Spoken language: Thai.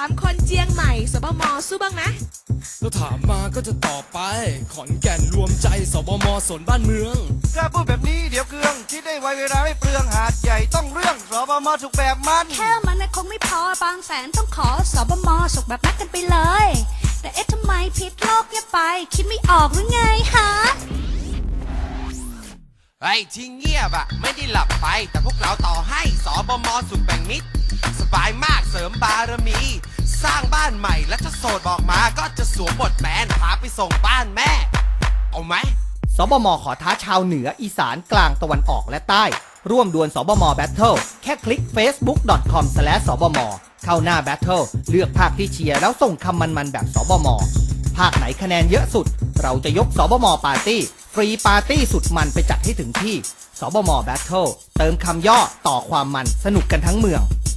ามคนเจียงใหม่สบมสู้บ้างไหมแล้วถามมาก็จะตอบไป ขอนแก่นรวมใจสบมสนบ้านเมืองถ้าพูดแบบนี้เดี๋ยวเกลืองคิดได้ไวเวลาไม่เปลืองหาดใหญ่ต้องเรื่องสบมถูกแบบมัน แค่มันนะคงไม่พอบางแสนต้องขอสบมสุกแบบนัดกันไปเลย แต่เอ๊ะทำไมพิษโลกเงียบไป คิดไม่ออกหรือไงฮะไอ้ที่เงียบอะไม่ได้หลับไป แต่พวกเราต่อให้สอบมสุดแบ่งมิตรส บายมากเสริมบารมี สร้างบ้านใหม่แล้วถ้าโสดบอกมาก็จะสวมบทแมนพาไปส่งบ้านแม่ เอาไหมสบมขอท้าชาวเหนืออีสานกลางตะวันออกและใต้ ร่วมดวลสบมแบทเทิลแค่คลิก facebook.com สสบมเข้าหน้าแบทเทิลเลือกภาคที่เชียร์แล้วส่งคำมันๆแบบสบมภาคไหนคะแนนเยอะสุด เราจะยกสบมปาร์ตี้ ฟรีปาร์ตี้สุดมันไปจัดให้ถึงที่ สบมแบทเทิลเติมคำย่อต่อความมันสนุกกันทั้งเมือง